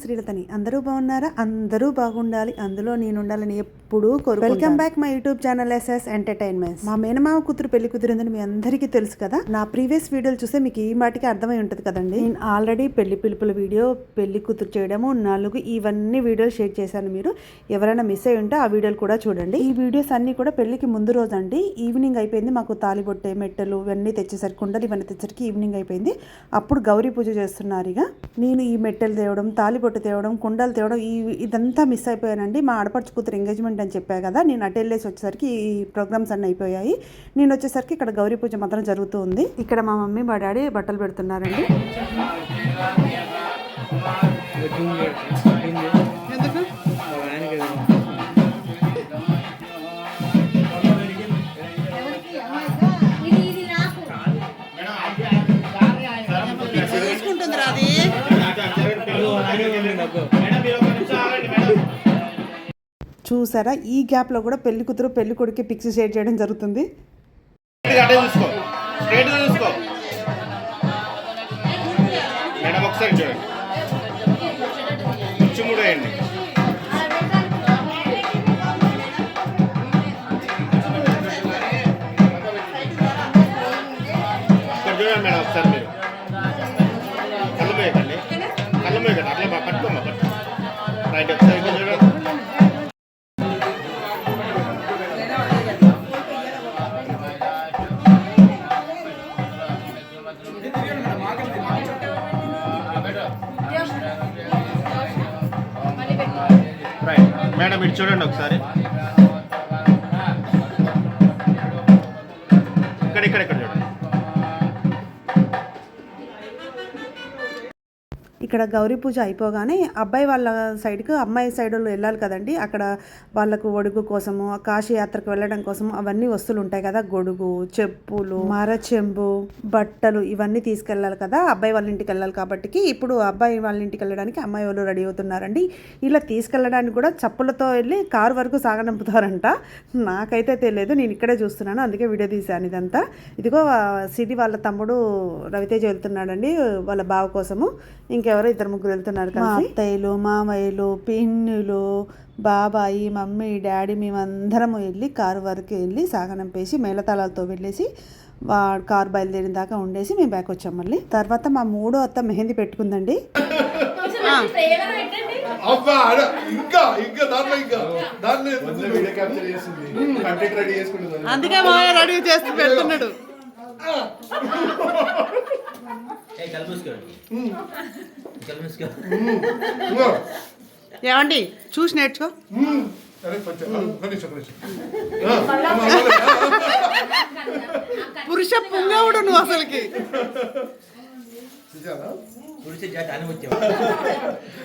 శ్రీలతని. అందరూ బాగున్నారా? అందరూ బాగుండాలి. అందులో నేను ఉండాలని ఎప్పుడూ కోరు welcome back my YouTube channel SS entertainments మా మేనమామ కూతురు పెళ్ళి కుదిరిందని మీ అందరికీ తెలుసు కదా? నా ప్రీవియస్ వీడియోలు చూస్తే మీకు ఈ మాటికి అర్థమై ఉంటుంది కదండి? నేను ఆల్రెడీ పెళ్ళి పిలుపుల వీడియో పెళ్ళి కూతురు చేయడము నాలుగు ఇవన్నీ వీడియోలు షేర్ చేశాను మీరు. ఎవరైనా మిస్ అయి ఉంటే ఆ వీడియోలు కూడా చూడండి. ఈ వీడియోస్ అన్ని కూడా పెళ్ళికి ముందు రోజు అండి ఈవినింగ్ అయిపోయింది. మాకు తాలిబొట్టే మెట్టెలు ఇవన్నీ తెచ్చేసరికి కుండలు ఇవన్నీ తెచ్చేసరికి ఈవినింగ్ అయిపోయింది. అప్పుడు గౌరీ పూజ చేస్తున్నారు ఇక. నేను ఈ మెట్టెలు తేవడం తాలిబొట్టు తేవడం కుండలు తేవడం ఈ ఇదంతా మిస్ అయిపోయానండి. మా ఆడపడుచు కూతురు ఎంగేజ్మెంట్ అని చెప్పా కదా నేను అటు వెళ్ళేసి వచ్చేసరికి ఈ ప్రోగ్రామ్స్ అన్నీ అయిపోయాయి. నేను వచ్చేసరికి ఇక్కడ గౌరీ పూజ మాత్రం జరుగుతూ ఉంది. ఇక్కడ మా మమ్మీ మా డాడీ బట్టలు పెడుతున్నారండి. చూసారా? ఈ గ్యాప్లో కూడా పెళ్ళి కూతురు పెళ్ళి కొడుకు పిక్స్ షేర్ చేయడం జరుగుతుంది. మేడం ఒకసారి చూడండి. రైట్ మేడం ఇటు చూడండి ఒకసారి. ఇక్కడ ఇక్కడ ఇక్కడ ఇక్కడ గౌరీ పూజ అయిపోగానే అబ్బాయి వాళ్ళ సైడ్కి అమ్మాయి సైడ్ వాళ్ళు వెళ్ళాలి కదండి. అక్కడ వాళ్ళకు ఒడుగు కోసము కాశీయాత్రకు వెళ్ళడం కోసం అవన్నీ వస్తువులు ఉంటాయి కదా. గొడుగు చెప్పులు మరచెంబు బట్టలు ఇవన్నీ తీసుకెళ్ళాలి కదా. అబ్బాయి వాళ్ళ ఇంటికి వెళ్ళాలి కాబట్టి ఇప్పుడు అబ్బాయి వాళ్ళ ఇంటికి వెళ్ళడానికి అమ్మాయి వాళ్ళు రెడీ అవుతున్నారండి. ఇలా తీసుకెళ్ళడానికి కూడా చప్పులతో వెళ్ళి కారు వరకు సాగనంపుతారంట. నాకైతే తెలియదు నేను ఇక్కడే చూస్తున్నాను అందుకే వీడియో తీశాను ఇదంతా. ఇదిగో సిరి వాళ్ళ తమ్ముడు రవితేజ వెళ్తున్నాడండి వాళ్ళ బావ కోసము. ఇంకా ఇద్దరు ముగ్గురు వెళ్తున్నారు కదా అత్తయ్యలు మామయ్యలు పిన్నులు బాబాయి మమ్మీ డాడీ మేమందరం వెళ్ళి కారు వరకు వెళ్ళి సాగనంపేసి మేళతాళాలతో వెళ్ళేసి వా కారు బయలుదేరిన దాకా ఉండేసి మేము బ్యాక్ వచ్చాం మళ్ళీ. తర్వాత మా మూడో అత్త మెహందీ పెట్టుకుందండి. ప్రేమ పెట్టండి. అబ్బా ఆడ ఇంకా ఇంకా దాంట్లో ఇంకా. దాంట్లో వీడియో క్యాప్చర్ చేస్తుంది కంటెంట్ రెడీ చేసుకుంటుంది. అందుకే మా రెడీ చేస్తూ పెడుతున్నాడు. ఏమండి చూసి నేర్చుకో. పురుష పుంగవుడు నువ్వు అసలుకి?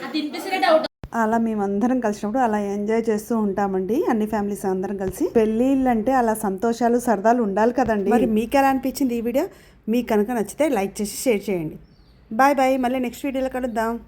అది తినిపిస్తే డౌట్ అలా మేమందరం కలిసినప్పుడు అలా ఎంజాయ్ చేస్తూ ఉంటామండి. అన్ని ఫ్యామిలీస్ అందరం కలిసి. పెళ్ళిళ్ళు అంటే అలా సంతోషాలు సరదాలు ఉండాలి కదండి. మరి మీకు ఎలా అనిపించింది ఈ వీడియో? మీకు కనుక నచ్చితే లైక్ చేసి షేర్ చేయండి. Bye bye. మళ్ళీ నెక్స్ట్ వీడియోలో కలుద్దాం.